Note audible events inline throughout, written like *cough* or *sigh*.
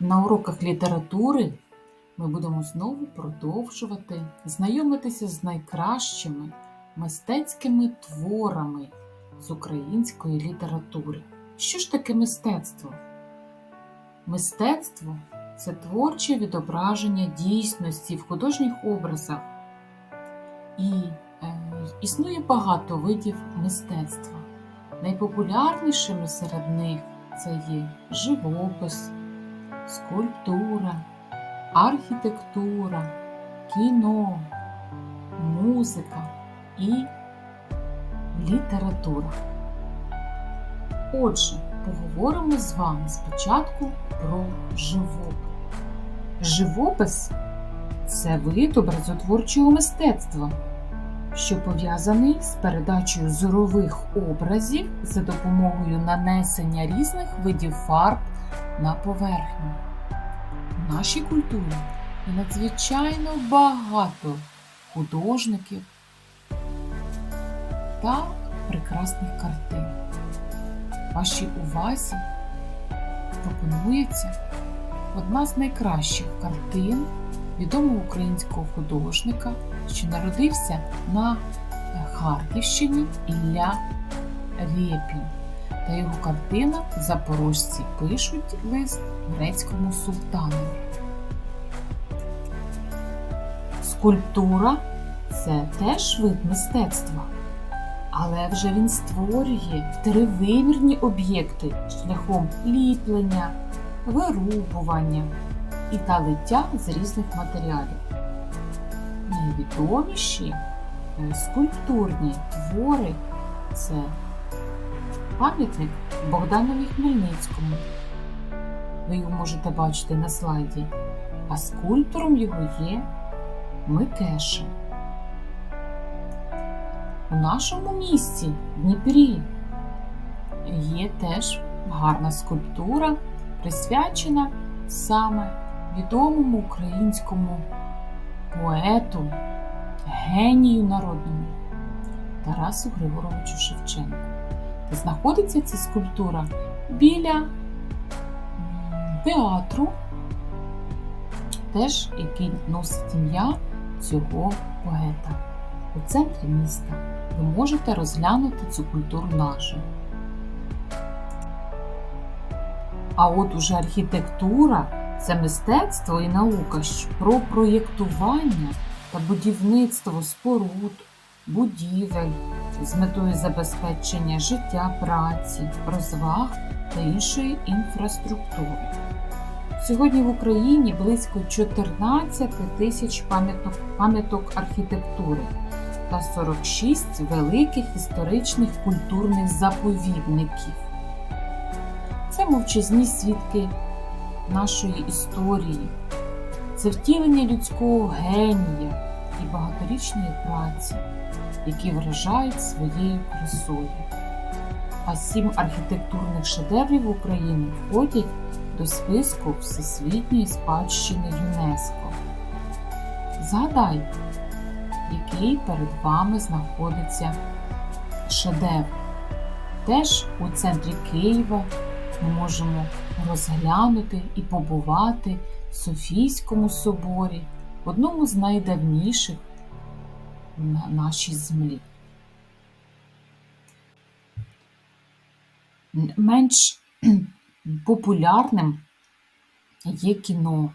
На уроках літератури ми будемо знову продовжувати знайомитися з найкращими мистецькими творами з української літератури. Що ж таке мистецтво? Мистецтво це творче відображення дійсності в художніх образах. І е, існує багато видів мистецтва. Найпопулярнішими серед них це є живопис, скульптура, архітектура, кіно, музика і література. Отже, поговоримо з вами спочатку про живопис. Живопис це вид образотворчого мистецтва, що пов'язаний з передачею зорових образів за допомогою нанесення різних видів фарб на поверхню. В нашій культурі є надзвичайно багато художників та прекрасних картин. Вашій увазі пропонується одна з найкращих картин відомого українського художника, що народився на Харківщині Ілля Рєпін. Та його картина Запорожці пишуть лист грецькому султану. Скульптура це теж вид мистецтва, але вже він створює тривимірні об'єкти шляхом ліплення, вирубування і та лиття з різних матеріалів. Найвідоміші е, скульптурні твори це пам'ятник Богданові Хмельницькому. Ви його можете бачити на слайді, а скульптором його є Микеша. У нашому місті Дніпрі є теж гарна скульптура, присвячена саме відомому українському поету, генію народному Тарасу Григоровичу Шевченку. Знаходиться ця скульптура біля театру, теж який носить ім'я цього поета. У центрі міста ви можете розглянути цю культуру нашу. А от уже архітектура це мистецтво і наука про проєктування та будівництво споруд, будівель з метою забезпечення життя, праці, розваг та іншої інфраструктури. Сьогодні в Україні близько 14 тисяч пам'яток, пам'яток архітектури та 46 великих історичних культурних заповідників. Це мовчазні свідки нашої історії, це втілення людського генія і багаторічної праці, які вражають своєю красою. А сім архітектурних шедеврів України входять до списку Всесвітньої спадщини ЮНЕСКО. Згадайте, який перед вами знаходиться шедевр. Теж у центрі Києва ми можемо розглянути і побувати в Софійському соборі, одному з найдавніших на нашій землі. Менш *clears throat* популярним є кіно,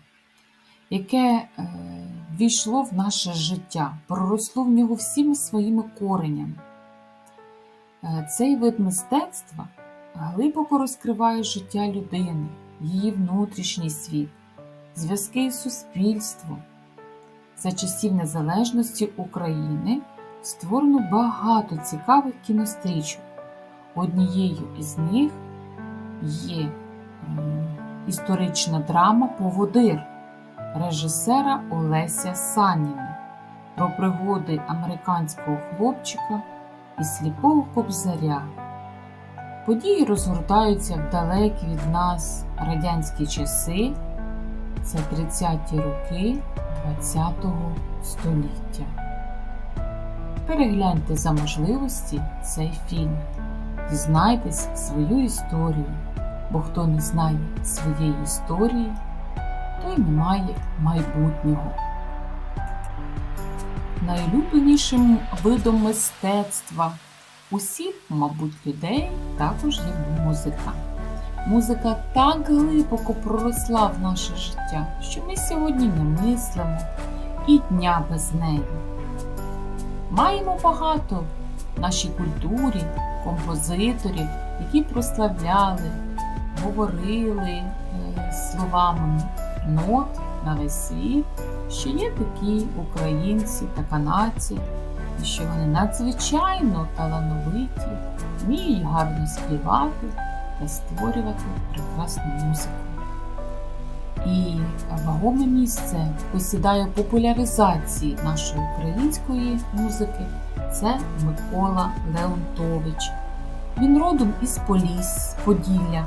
яке е, війшло в наше життя, проросло в нього всіми своїми коренями. Е, цей вид мистецтва глибоко розкриває життя людини, її внутрішній світ, зв'язки із суспільством. За часів незалежності України створено багато цікавих кінострічок. Однією із них є історична драма Поводир режисера Олеся Саніна про пригоди американського хлопчика і сліпого кобзаря. Події розгортаються в далекі від нас радянські часи, це 30-ті роки ХХ століття. Перегляньте за можливості цей фільм, дізнайтесь свою історію, бо хто не знає своєї історії, той не має майбутнього. Найулюбленішим видом мистецтва усіх, мабуть, людей також є музика. Музика так глибоко проросла в наше життя, що ми сьогодні не мислимо і дня без неї. Маємо багато в нашій культурі композиторів, які прославляли, говорили е, словами нот на весь світ, що є такі українці та канадці, що вони надзвичайно талановиті, вміють гарно співати та створювати прекрасну музику. І вагоме місце посідає популяризації нашої української музики це Микола Леонтович. Він родом із Поліс, Поділля,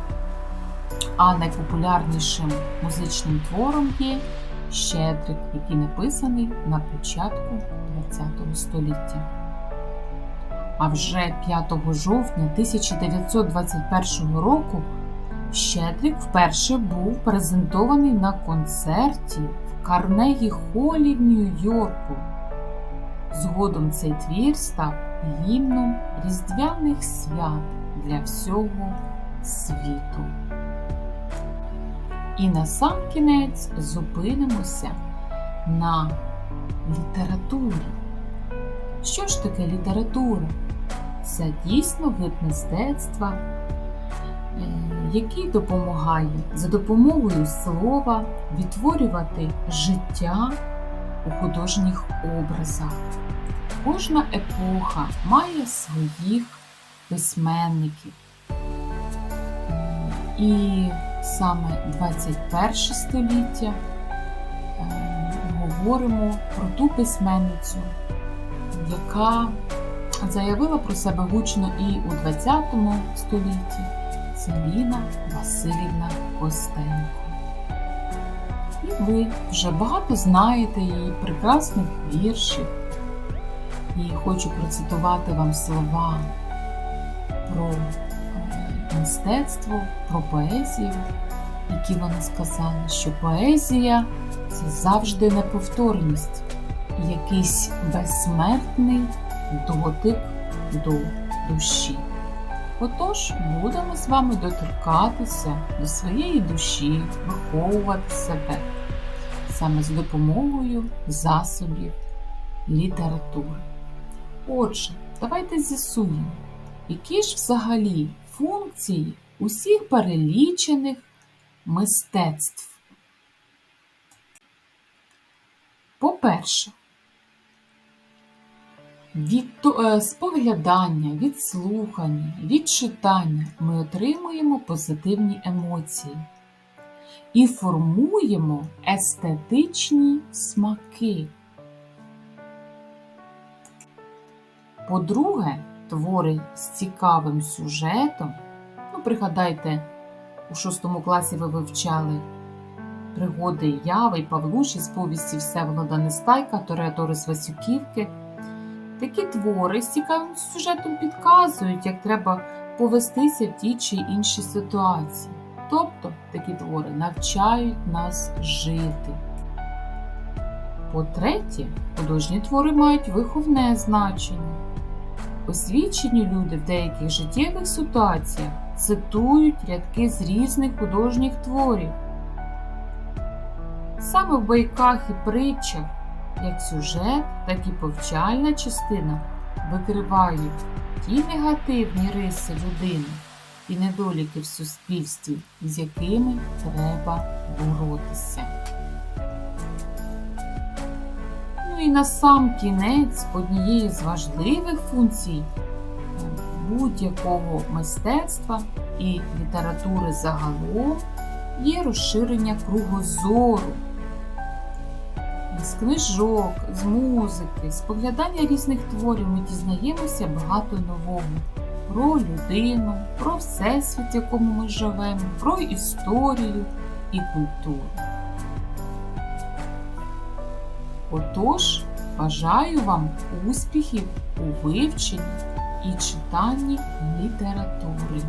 а найпопулярнішим музичним твором є Щедрик, який написаний на початку ХХ століття. А вже 5 жовтня 1921 року Щедрик вперше був презентований на концерті в Карнегі Холі в Нью-Йорку. Згодом цей твір став гімном різдвяних свят для всього світу. І на сам кінець зупинимося на літературі. Що ж таке література? Це дійсно вид мистецтва, е, який допомагає за допомогою слова відтворювати життя у художніх образах. Кожна епоха має своїх письменників. І саме 21 століття е, говоримо про ту письменницю, яка заявила про себе гучно і у 20 столітті це Ліна Васильівна Костенко. І ви вже багато знаєте її прекрасних віршів. І хочу процитувати вам слова про е, мистецтво, про поезію, які вона сказала, що поезія це завжди неповторність, якийсь безсмертний дотик до душі. Отож, будемо з вами доторкатися до своєї душі, виховувати себе саме з допомогою засобів літератури. Отже, давайте з'ясуємо, які ж взагалі функції усіх перелічених мистецтв. По-перше, від е, споглядання, від слухання, від читання ми отримуємо позитивні емоції і формуємо естетичні смаки. По-друге, твори з цікавим сюжетом. Ну, пригадайте, у шостому класі ви вивчали пригоди Яви і Павлуші з повісті Всеволода Нестайка, з Васюківки. Такі твори з цікавим сюжетом підказують, як треба повестися в тій чи іншій ситуації. Тобто такі твори навчають нас жити. По-третє, художні твори мають виховне значення. Освічені люди в деяких життєвих ситуаціях цитують рядки з різних художніх творів. Саме в байках і притчах як сюжет, так і повчальна частина викривають ті негативні риси людини і недоліки в суспільстві, з якими треба боротися. Ну і на сам кінець однією з важливих функцій будь-якого мистецтва і літератури загалом є розширення кругозору. З книжок, з музики, з поглядання різних творів ми дізнаємося багато нового про людину, про всесвіт, в якому ми живемо, про історію і культуру. Отож, бажаю вам успіхів у вивченні і читанні літератури.